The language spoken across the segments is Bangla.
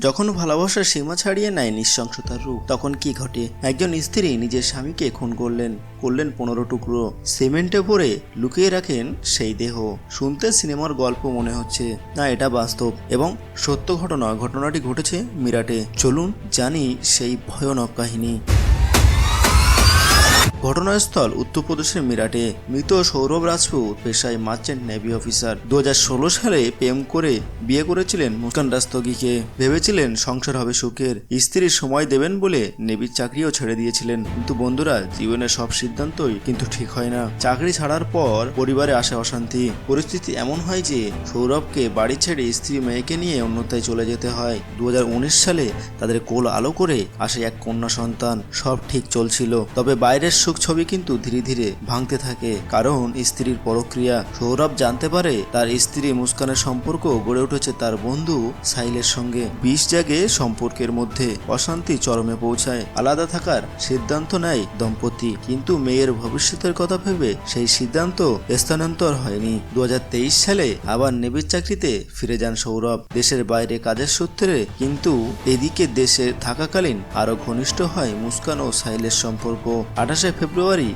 যখন ভালোবাসার সীমা ছাড়িয়ে নেয় নিঃশংসতার রূপ, তখন কি ঘটে? একজন স্ত্রী নিজের স্বামীকে খুন করলেন করলেন পনেরো টুকরো। সিমেন্টে ভরে লুকিয়ে রাখেন সেই দেহ। শুনতে সিনেমার গল্প মনে হচ্ছে। না, এটা বাস্তব। এবং সত্য ঘটনা, ঘটনাটি ঘটেছে মিরাটে। চলুন জানি সেই ভয়ানক কাহিনী। ঘটনাস্থল উত্তরপ্রদেশের মিরাটে। মৃত সৌরভ রাজপুত পেশায় মার্চেন্ট নেভি অফিসার। দু হাজার ষোলো সালে প্রেম করে বিয়ে করেছিলেন মুস্কান রাস্তগিকে ভেবেছিলেন সংসার হবে সুখের। স্ত্রীর সময় দেবেন বলে নেভির চাকরিও ছেড়ে দিয়েছিলেন। কিন্তু বন্ধুরা, জীবনের সব সিদ্ধান্তই কিন্তু ঠিক হয় না। চাকরি ছাড়ার পর পরিবারে আসে অশান্তি। পরিস্থিতি এমন হয় যে, সৌরভকে বাড়ি ছেড়ে স্ত্রী মেয়েকে নিয়ে অন্যতায় চলে যেতে হয়। দু হাজার উনিশ সালে তাদের কোল আলো করে আসে এক কন্যা সন্তান। সব ঠিক চলছিল। তবে বাইরের সুখ ছবি কিন্তু ধীরে ধীরে ভাঙতে থাকে। কারণ স্ত্রীর পরক্রিয়া সৌরভ জানতে পারে, তার স্ত্রী মুস্কানের সম্পর্ক গড়ে উঠেছে তার বন্ধু সাইলের সঙ্গে। বিষ জাগে সম্পর্কের মধ্যে অশান্তি চরমে পৌঁছায়। আলাদা থাকার সিদ্ধান্ত নেয় দম্পতি। কিন্তু মেয়ের ভবিষ্যতের কথা ভেবে সেই সিদ্ধান্ত স্থানান্তর হয়নি। দু হাজার তেইশ সালে আবার নেভির চাকরিতে ফিরে যান সৌরভ। দেশের বাইরে কাজের সূত্রে কিন্তু এদিকে দেশে থাকাকালীন আরও ঘনিষ্ঠ হয় মুস্কান ও সাইলের সম্পর্ক। আঠাশে ফেব্রুয়ারি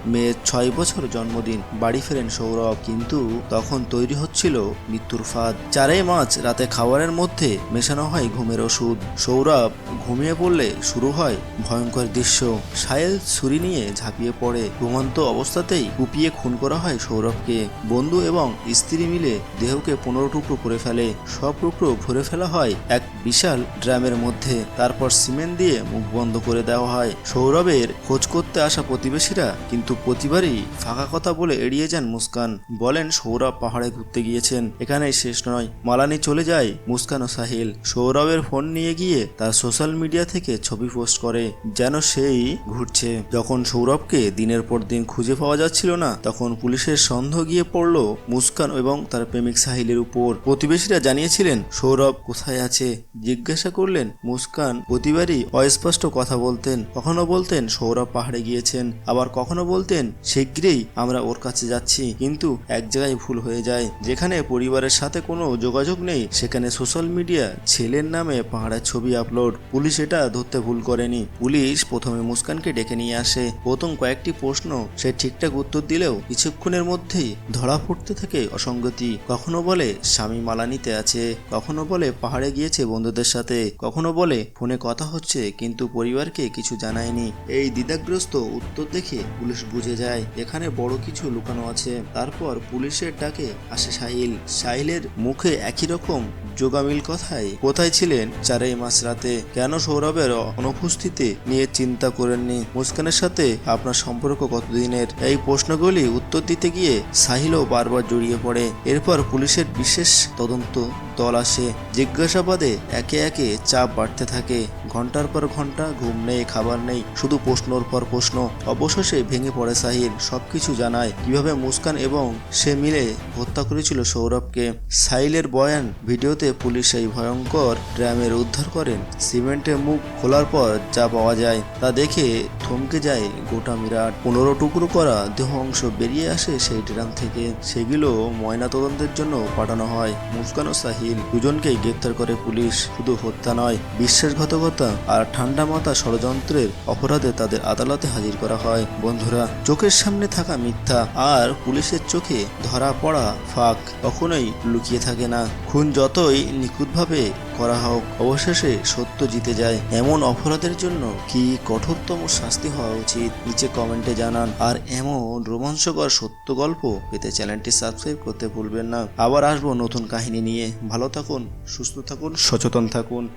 মেয়ের ছয় বছর জন্মদিন। বাড়ি ফেরেন সৌরভ, কিন্তু তখন তৈরি হচ্ছিল মৃত্যুর ফাঁদ। চারেই মার্চ রাতে খাবারের মধ্যে মেশানো হয় ঘুমের ওষুধ। সৌরভ ঘুমিয়ে পড়লে শুরু হয় ভয়ঙ্কর দৃশ্য। সায়েল ছুরি নিয়ে ঝাঁপিয়ে পড়ে। ঘুমন্ত অবস্থাতেই কুপিয়ে খুন করা হয় সৌরভকে। বন্ধু এবং স্ত্রী মিলে দেহকে পনেরো টুকরো করে ফেলে। সব টুকরো ভরে ফেলা হয় এক বিশাল ড্রামের মধ্যে। তারপর সিমেন্ট দিয়ে মুখ বন্ধ করে দেওয়া হয়। সৌরভের খোঁজ করতে আসা প্রতিবেশীরা কিন্তু প্রতিবারই ফাঁকা কথা বলে এড়িয়ে যান মুস্কান। বলেন, সৌরভ পাহাড়ে ঘুরতে গিয়েছেন। এখানেই শেষ নয়। মালানি চলে যায় মুস্কান ও সাহিল। সৌরভের ফোন নিয়ে গিয়ে তার সোশ্যাল মিডিয়া থেকে ছবি পোস্ট করে, যেন সেই ঘুরছে। যখন সৌরভকে দিনের পর দিন খুঁজে পাওয়া যাচ্ছিল না, তখন পুলিশের সন্দেহ গিয়ে পড়ল মুস্কান এবং তার প্রেমিক সাহিলের উপর। প্রতিবেশীরা জানিয়েছিলেন, সৌরভ কোথায় আছে? জিজ্ঞাসা করলেন, মুস্কান প্রতিবারই অস্পষ্ট কথা বলতেন। কখনো বলতেন, সৌরভ পাহাড়ে গিয়েছেন। আবার কখনো বলতেন, শীঘ্রই আমরা ওর কাছে যাচ্ছি। কিন্তু এক জায়গায় ভুল হয়ে যায়। যেখানে পরিবারের সাথে কোনো যোগাযোগ নেই, সেখানে সোশ্যাল মিডিয়া ছেলের নামে পাহাড়ের ছবি আপলোড। পুলিশ এটা ধরতে ভুল করেনি। পুলিশ প্রথমে মুস্কানকে ডেকে নিয়ে আসে। প্রথম কয়েকটি প্রশ্ন, সে ঠিকঠাক উত্তর দিলেও কিছুক্ষণের মধ্যেই ধরা পড়তে থাকে অসঙ্গতি। কখনো বলে, স্বামী মালানিতে আছে। কখনো বলে, পাহাড়ে গিয়েছে বন্ধুদের সাথে। কখনো বলে, ফোনে কথা হচ্ছে, কিন্তু পরিবারকে কিছু জানায়নি। এই দ্বিধাগ্রস্ত উত্তর দেখে পুলিশ বুঝে যায়, এখানে বড় কিছু লুকানো আছে। তারপর পুলিশের ডাকে আসে সাহিল সাহিলের মুখে একই রকম যোগামিল কথায়, কোথায় ছিলেন চারাই মাস রাতে? কেন সৌরভের অনুপস্থিতি নিয়ে চিন্তা করেননি? মুস্কানের সাথে আপনার সম্পর্ক কতদিনের? এই প্রশ্নগুলি উত্তর দিতে গিয়ে সাহিলও বারবার জড়িয়ে পড়ে। এরপর পুলিশের বিশেষ তদন্ত। দল আসে। জিজ্ঞাসাবাদে একে একে চাপ বাড়তে থাকে। ঘণ্টার পর ঘণ্টা ঘুম নেই, খাবার নেই, শুধু প্রশ্নর পর প্রশ্ন। অবশেষে ভেঙে পড়ে সাহিল, সবকিছু জানায় কীভাবে মুস্কান এবং সে মিলে হত্যা করেছিল সৌরভকে। সাহিলের বয়ান ভিডিওতে পুলিশ এই ভয়ঙ্কর ড্রামের উদ্ধার করেন। সিমেন্টের মুখ খোলার পর যা পাওয়া যায় তা দেখে থমকে যায় গোটা মিরাট। পনেরো টুকরো করা দেহ অংশ বেরিয়ে আসে সেই ড্রাম থেকে। সেগুলো ময়নাতদন্তের জন্য পাঠানো হয়। মুস্কান ও সাহিল দুজনকেই গ্রেপ্তার করে পুলিশ। শুধু হত্যা নয়, বিশ্বাসঘাতকতা আর ঠান্ডা মাথা ষড়যন্ত্রের অপরাধে তাদের আদালতে হাজির করা হয়। বন্ধুরা, চোখের সামনে থাকা মিথ্যা আর পুলিশের চোখে ধরা পড়া ফাঁক কখনোই লুকিয়ে থাকে না। খুন যতই নিখুঁতভাবে করা হোক, অবশেষে সত্য জিতে যায়। এমন অপরাধের জন্য কি কঠোরতম শাস্তি হওয়া উচিত? নিচে কমেন্টে জানান। আর এমন রোমাঞ্চকর সত্য গল্প পেতে চ্যানেলটি সাবস্ক্রাইব করতে ভুলবেন না। আবার আসব নতুন কাহিনী নিয়ে। ভালো থাকুন, সুস্থ থাকুন, সচেতন থাকুন।